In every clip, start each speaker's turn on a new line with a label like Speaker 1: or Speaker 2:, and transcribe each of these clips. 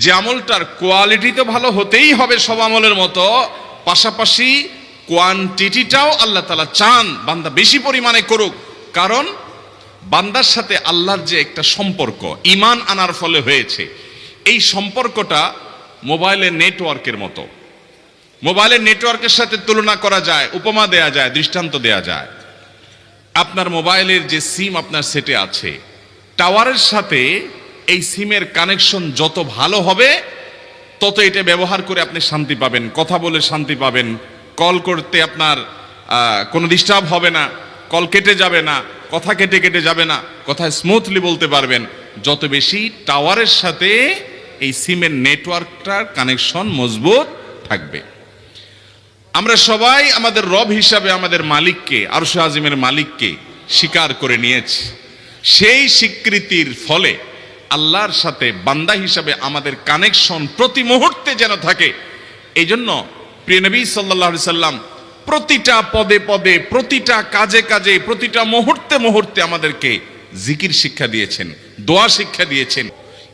Speaker 1: যে আমলটার কোয়ালিটি তো ভালো হতেই হবে সব আমলের মতো, পাশাপাশি কোয়ান্টিটিটাও আল্লাহ তালা চান বান্দা বেশি পরিমাণে করুক। কারণ বান্দার সাথে আল্লাহর যে একটা সম্পর্ক ইমান আনার ফলে হয়েছে। এই সম্পর্কটা মোবাইলের নেটওয়ার্কের মতো। মোবাইলের নেটওয়ার্কের সাথে তুলনা করা যায়, উপমা দেয়া যায়, দৃষ্টান্ত দেয়া যায়। আপনার মোবাইলের যে সিম আপনার সেটে আছে টাওয়ারের সাথে এই সিমের কানেকশন যত ভালো হবে, তত এটা ব্যবহার করে আপনি শান্তি পাবেন। কথা বলে শান্তি পাবেন। কল করতে আপনার কোনো ডিস্টার্ব হবে না। কল কেটে যাবে না। কথা কেটে কেটে যাবে না। কথা স্মুথলি বলতে পারবেন। যত বেশি টাওয়ারের সাথে এই সিমের নেটওয়ার্কটার কানেকশন মজবুত থাকবে। আমরা সবাই আমাদের রব হিসাবে আমাদের মালিককে, আরশ আজিমের মালিককে স্বীকার করে নিয়েছি। সেই স্বীকৃতির ফলে আল্লাহর সাথে বান্দা হিসাবে আমাদের কানেকশন প্রতি মুহূর্তে যেন থাকে। এই জন্য প্রিয় নবী সাল্লাহ সাল্লাম প্রতিটা পদে পদে, প্রতিটা কাজে কাজে, প্রতিটা মুহূর্তে মুহূর্তে আমাদেরকে জিকির শিক্ষা দিয়েছেন, দোয়া শিক্ষা দিয়েছেন।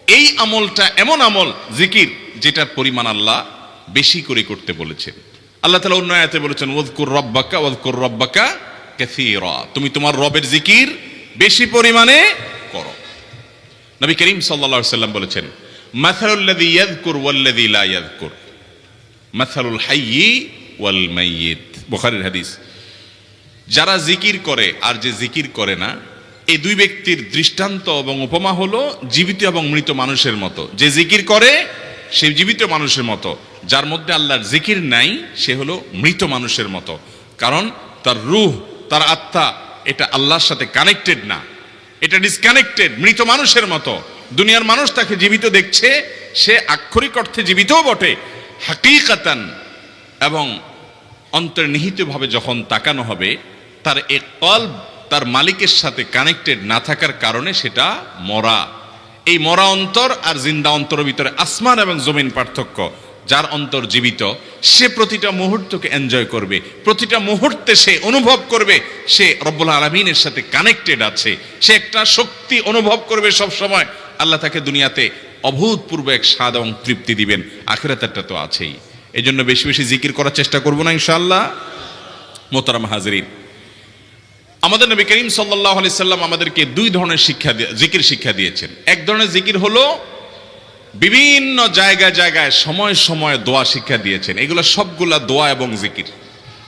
Speaker 1: এই আমলটা এমন আমল, জিকির, যেটার পরিমাণ আল্লাহ বেশি করে করতে বলেছেন। আল্লাহ তালা অন্য আয়াতে বলেছেন ওয়াজকুর রব্বাকা ওয়াজকুর রব্বাকা কাসীরা। তুমি তোমার রবের জিকির বেশি পরিমাণে নবী করিম আলাইহি সাল্লাম বলেছেন, মাসালুল্লাযী ইয়াযকুর ওয়াল্লাযী লা ইয়াযকুর, মাসালুল হাইয়্যি ওয়াল মাইয়িত। বুখারীর হাদিস। যারা জিকির করে আর যে জিকির করে না, এই দুই ব্যক্তির দৃষ্টান্ত এবং উপমা হলো জীবিত এবং মৃত মানুষের মতো। যে জিকির করে, সে জীবিত মানুষের মতো। যার মধ্যে আল্লাহর জিকির নাই, সে হলো মৃত মানুষের মতো। কারণ তার রুহ, তার আত্মা, এটা আল্লাহর সাথে কানেক্টেড না। এটা ডিসকানেক্টেড মৃত মানুষের মতো। দুনিয়ার মানুষ তাকে জীবিত দেখছে, সে আক্ষরিক অর্থে জীবিতও বটে। হাকিকাতান, এবং অন্তর্নিহিতভাবে যখন তাকানো হবে, তার এ কল্ব, তার মালিকের সাথে কানেক্টেড না থাকার কারণে সেটা মরা। এই মরা অন্তর আর জিন্দা অন্তরের ভিতরে আসমান এবং জমিন পার্থক্য। যার অন্তর জীবিত, সে প্রতিটা মুহূর্তকে এনজয় করবে, প্রতিটা মুহূর্তে সে অনুভব করবে, সে রব্বুল আলমিনের সাথে কানেক্টেড আছে, সে একটা শক্তি অনুভব করবে সব সময় আল্লাহ তাকে দুনিয়াতে অভূতপূর্ব এক স্বাদ এবং তৃপ্তি দিবেন, আখেরাতারটা তো আছেই। এই জন্য বেশি বেশি জিকির করার চেষ্টা করব না ইনশাআল্লাহ। মোতারাম হাজরিন, আমাদের নবী করিম সাল্লাহ আলি সাল্লাম আমাদেরকে দুই ধরনের শিক্ষা জিকির শিক্ষা দিয়েছেন। এক ধরনের জিকির হলো বিভিন্ন জায়গায় জায়গায় সময় সময় দোয়া শিক্ষা দিয়েছেন। এগুলো সবগুলা দোয়া এবং জিকির।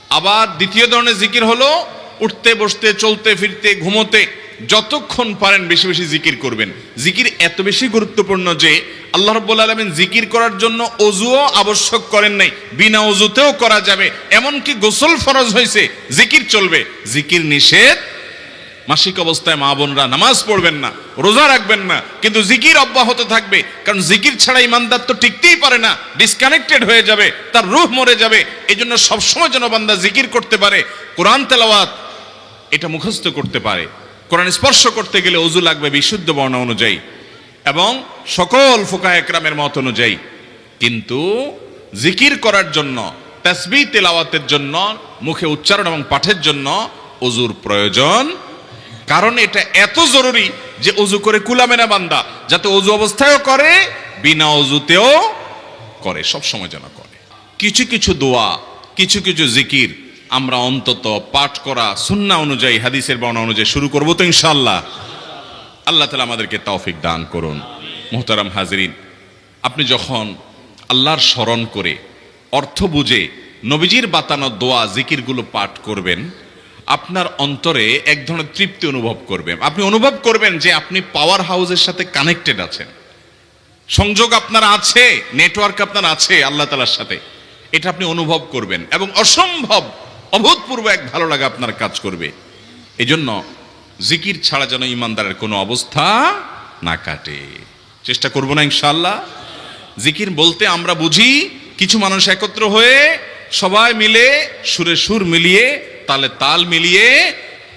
Speaker 1: আবার দ্বিতীয় ধরনের জিকির হলো উঠতে, বসতে, চলতে, ফিরতে, ঘুমোতে, যতক্ষণ পারেন বেশি বেশি জিকির করবেন। জিকির এত বেশি গুরুত্বপূর্ণ যে আল্লাহ রব্বুল আলমিন জিকির করার জন্য অজুও আবশ্যক করেন নাই। বিনা অজুতেও করা যাবে। এমনকি গোসল ফরজ হয়েছে জিকির চলবে। জিকির নিষেধ মাসিক অবস্থায় মা বোনরা নামাজ পড়বেন না, রোজা রাখবেন না, কিন্তু জিকির অব্যাহত থাকবে। কারণ জিকির ছাড়া ইমানদার তো টিকতেই পারে না ডিসকানেক্টেড হয়ে যাবে, তার রূহ মরে যাবে। এই জন্য সবসময় যেন বান্দা জিকির করতে পারে, কোরআন তেলাওয়াত এটা মুখস্থ করতে পারে। কোরআন স্পর্শ করতে গেলে অজু লাগবে বিশুদ্ধ বর্ণ অনুযায়ী এবং সকল ফোকা একরামের মত অনুযায়ী। কিন্তু জিকির করার জন্য তাসবি তেলাওয়াতের জন্য, মুখে উচ্চারণ এবং পাঠের জন্য অজুর প্রয়োজন কারণ এটা এত জরুরি যে অজু করে কুলামে না বান্দা, যাতে অজু অবস্থায়ও করে, বিনা অজুতেও করে, সব সময় যেন করে। কিছু কিছু দোয়া, কিছু কিছু জিকির আমরা অন্তত পাঠ করা সুন্না অনুযায়ী, হাদিসের বর্ণনা অনুযায়ী শুরু করব তো ইনশাল্লাহ আল্লাহ তালা আমাদেরকে তৌফিক দান করুন। মোহতারাম হাজরিন, আপনি যখন আল্লাহর স্মরণ করে অর্থ বুঝে নবীজির বাতানো দোয়া, জিকিরগুলো পাঠ করবেন আপনার অন্তরে এক ধরনের তৃপ্তি অনুভব করবেন আপনি অনুভব করবেন যে আপনি পাওয়ার হাউসের সাথে কানেক্টেড আছেন। সংযোগ আপনার আছে নেটওয়ার্ক আপনার আছে আল্লাহ তালার সাথে। এটা আপনি অনুভব করবেন এবং অসম্ভব, অভূতপূর্ব এক ভালো লাগা আপনার কাজ করবে। এই জন্য জিকির ছাড়া যেন ইমানদারের কোনো অবস্থা না কাটে। চেষ্টা করব না ইনশাল্লাহ জিকির বলতে আমরা বুঝি, কিছু মানুষ একত্র হয়ে সবাই মিলে সুরে সুর মিলিয়ে তালে তাল মিলিয়ে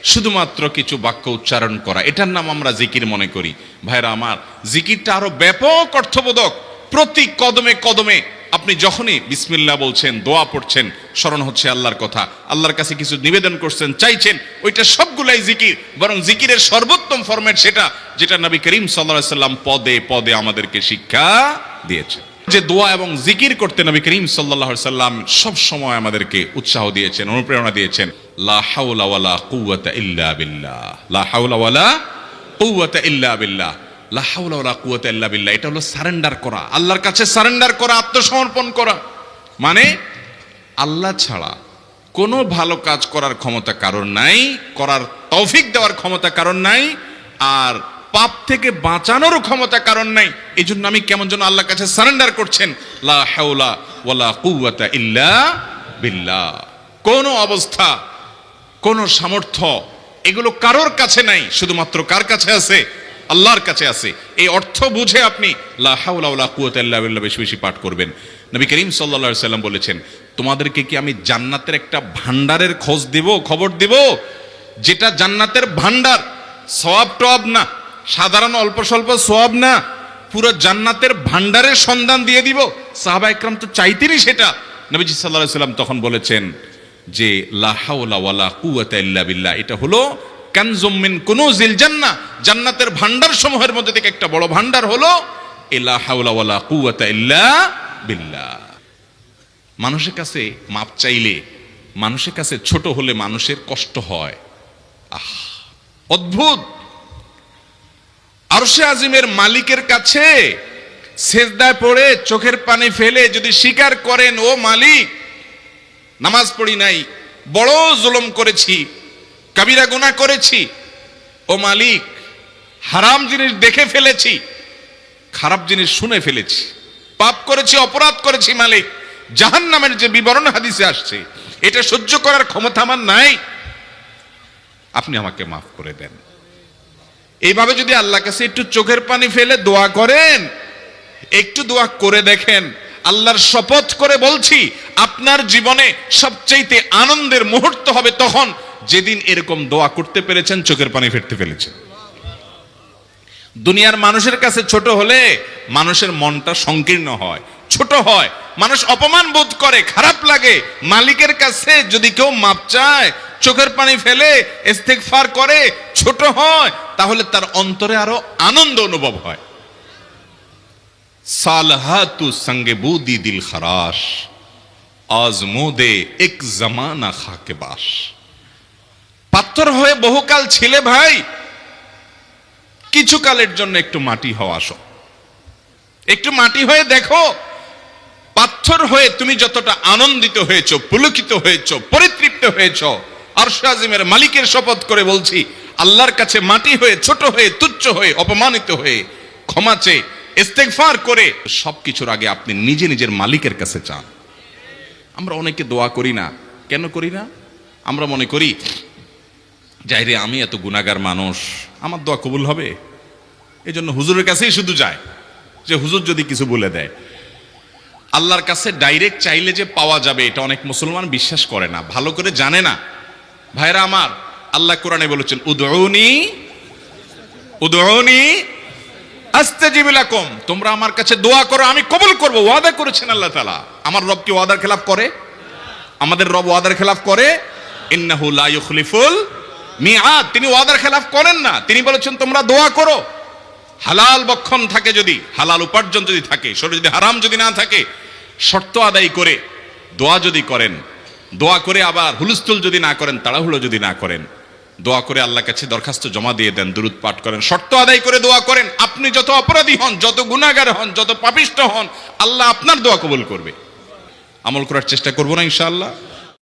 Speaker 1: শুধুমাত্র কিছু বাক্য উচ্চারণ করা। এটার নাম আমরা জিকির মনে করি। ভাইরা আমার, জিকিরটা আরও ব্যাপক অর্থবোধক। প্রতি কদমে কদমে আপনি যখনই বিসমিল্লাহ বলছেন, দোয়া পড়ছেন, স্মরণ হচ্ছে আল্লাহর কথা। আল্লাহর কাছে কিছু নিবেদন করছেন, চাইছেন, ওইটা সবগুলাই জিকির। বরং জিকিরের সর্বোত্তম ফরম্যাট সেটা, যেটা নবী করিম সাল্লাহ সাল্লাম পদে পদে আমাদেরকে শিক্ষা দিয়েছেন। যে দোয়া এবং জিকির করতে নবী করিম সাল্লাহ সাল্লাম সব সময় আমাদেরকে উৎসাহ দিয়েছেন, অনুপ্রেরণা দিয়েছেন। বিল্লাহ। বিল্লাহ। বিল্লাহ। এটা হলো সারেন্ডার করা। আল্লাহর কাছে সারেন্ডার করা, আত্মসমর্পণ করা। মানে আল্লাহ ছাড়া কোনো ভালো কাজ করার ক্ষমতা কারণ নাই, করার তৌফিক দেওয়ার ক্ষমতা কারণ নাই, আর পাপ থেকে বাঁচানোরও ক্ষমতা কারণ নাই। এই জন্য আমি কেমন যেন আল্লাহর কাছে সারেন্ডার করছেন। ওয়ালা ইল্লা কোন অবস্থা, কোন সামর্থ্য এগুলো কারোর কাছে নাই, শুধুমাত্র কার কাছে আছে? আল্লাহর কাছে আছে। এই অর্থ বুঝে আপনি লা হাওলা বেশি বেশি পাঠ করবেন। নবী করিম সাল্লাল্লাহু সাল্লাম বলেছেন, তোমাদেরকে কি আমি জান্নাতের একটা ভান্ডারের খোঁজ দেব, খবর দেব? যেটা জান্নাতের ভান্ডার সওয়াব টব না। সাধারণ অল্প স্বল্প সোয়াব না, পুরো জান্নাতের ভান্ডারের সন্ধান দিয়ে দিব। সাহাবা একরাম তো চাইতেনি সেটা। নবীজি সাল্লাহ সাল্লাম তখন বলেছেন যে লাহাউলা কুয়াতা ইল্লা বিল্লাহ, এটা হলো কানজুমিন কোন জিল জান্না। জান্নাতের ভান্ডার সমূহের মধ্যে থেকে একটা বড় ভান্ডার হলো এ লাহাউলা ওয়ালা কুয়াতা ইল্লা বিল্লাহ। মানুষের কাছে মাপ চাইলে, মানুষের কাছে ছোট হলে মানুষের কষ্ট হয়। আহ, অদ্ভুত! আরশে আজিমের মালিকের কাছে সেজদায় পড়ে চোখের পানি ফেলে যদি স্বীকার করেন, ও মালিক, নামাজ পড়ি নাই, বড় জুলুম করেছি, কাবিরা গুনাহ করেছি। ও মালিক, হারাম জিনিস দেখে ফেলেছি, খারাপ জিনিস শুনে ফেলেছি। পাপ করেছি, অপরাধ করেছি, মালিক। জাহান নামের যে বিবরণ হাদিসে আসছে, এটা সহ্য করার ক্ষমতা আমার নাই। আপনি আমাকে মাফ করে দেন। এইভাবে যদি আল্লাহ কাছে একটু চোখের পানি ফেলে দোয়া করেন, একটু দোয়া করে দেখেন, আল্লাহর শপথ করে বলছি, আপনার জীবনে সবচাইতে আনন্দের মুহূর্ত হবে তখন যেদিন এরকম দোয়া করতে পেরেছেন, চোখের পানি ফেলতে পেরেছেন। দুনিয়ার মানুষের কাছে ছোট হলে মানুষের মনটা সংকীর্ণ হয়। ছোট হয়, মানুষ অপমান বোধ করে, খারাপ লাগে। মালিকের কাছে যদি কেউ মাপ চায়, চোখের পানি ফেলে, ইস্তেগফার করে, ছোট হয়, তাহলে তার অন্তরে আরও আনন্দ অনুভব হয়। সালহাতু সঙ্গে বুদি দিল খরাশ, আজমোদে এক জামানা খাকে বাস। পাথর হয়ে বহুকাল ছিলে ভাই, কিছু কালের জন্য একটু মাটি হওয়া আসো একটু মাটি হয়ে দেখো পাথর হয়ে তুমি যতটা আনন্দিত হয়েছো, পুলকিত হয়েছো, পরিতৃপ্ত হয়েছো আরশাজিমের মালিকের শপথ করে বলছি, আল্লাহর কাছে মাটি হয়ে, ছোট হয়ে, তুচ্ছ হয়ে, অপমানিত হয়ে, ক্ষমা চেয়ে, ইস্তেগফার করে সবকিছুর আগে আপনি নিজে নিজের মালিকের কাছে চান। আমরা অনেকে দোয়া করি না। কেন করি না? আমরা মনে করি, যাই রে, আমি এত গুণাগার মানুষ, আমার দোয়া কবুল হবে? এজন্য হুজুরের কাছেই শুধু যায়। যে হুজুর যদি কিছু বলে দেয়। আল্লাহর কাছে ডাইরেক্ট চাইলে যে পাওয়া যাবে, এটা অনেক মুসলমান বিশ্বাস করে না, ভালো করে জানে না। ভাইরা আমার, আল্লাহ কোরআনে বলেছেন উদৌনি উদৌনি আস্তাজিবিলাকুম তোমরা আমার কাছে দোয়া করো, আমি কবুল করব, ওয়াদা করেছেন আল্লাহ তাআলা। আমার রব কি ওয়াদার খেলাফ করে? আমাদের রব ওয়াদার খেলাফ করে? ইন্নাহু লা ইউখলিফুল মিআদ। তিনি ওয়াদার খেলাফ করেন না। তিনি বলেছেন, তোমরা দোয়া করো। হালাল বক্ষণ থাকে যদি, হালাল উপার্জন যদি থাকে, শরীর যদি হারাম যদি না থাকে, শর্ত আদায় করে দোয়া যদি করেন, দোয়া করে আবার হুলস্থুল যদি না করেন, তাড়াহুড়ো যদি না করেন, দোয়া করে আল্লাহ কাছে দরখাস্ত জমা দিয়ে দেন, দুরুদ পাঠ করেন, শর্ত আদায় করে দোয়া করেন, আপনি যত অপরাধী হন, যত গুণাগার হন, যত পাপিষ্ট হন, আল্লাহ আপনার দোয়া কবুল করবে। আমল করার চেষ্টা করব না ইনশাআল্লাহ।